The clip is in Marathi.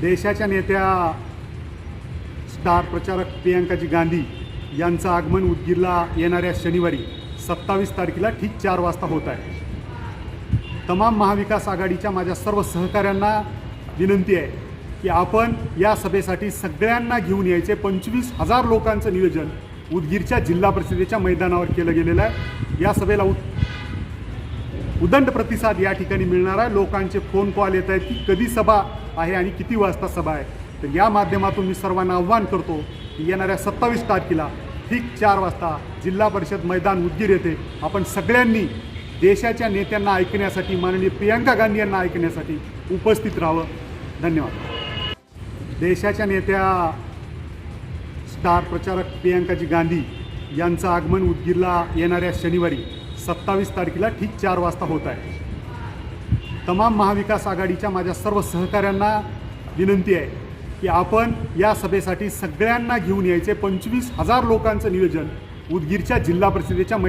देशाच्या नेत्या स्टार प्रचारक प्रियांकाजी गांधी यांचं आगमन उदगीरला येणाऱ्या शनिवारी सत्तावीस तारखेला ठीक चार वाजता होत आहे. तमाम महाविकास आघाडीच्या माझ्या सर्व सहकाऱ्यांना विनंती आहे की आपण या सभेसाठी सगळ्यांना घेऊन यायचे. पंचवीस हजार लोकांचं नियोजन उदगीरच्या जिल्हा परिषदेच्या मैदानावर केलं गेलेलं आहे. या सभेला उद उदंड प्रतिसाद या ठिकाणी मिळणार आहे. लोकांचे फोन कॉल येत आहेत की कधी सभा आहे आणि किती वाजता सभा आहे. तर या माध्यमातून मी सर्वांना आव्हान करतो की येणाऱ्या सत्तावीस तारखेला ठीक चार वाजता जिल्हा परिषद मैदान उदगीर येथे आपण सगळ्यांनी देशाच्या नेत्यांना ऐकण्यासाठी माननीय प्रियांका गांधी यांना ऐकण्यासाठी उपस्थित राहावं. धन्यवाद. देशाच्या नेत्या स्टार प्रचारक प्रियांकाजी गांधी यांचं आगमन उदगीरला येणाऱ्या शनिवारी सत्तावीस तारखेला ठीक चार वाजता होत आहे. तमाम महाविकास आघाडीच्या माझ्या सर्व सहकाऱ्यांना विनंती आहे की आपण या सभेसाठी सगळ्यांना घेऊन यायचे. पंचवीस हजार लोकांचं नियोजन उदगीरच्या जिल्हा परिषदेच्या मै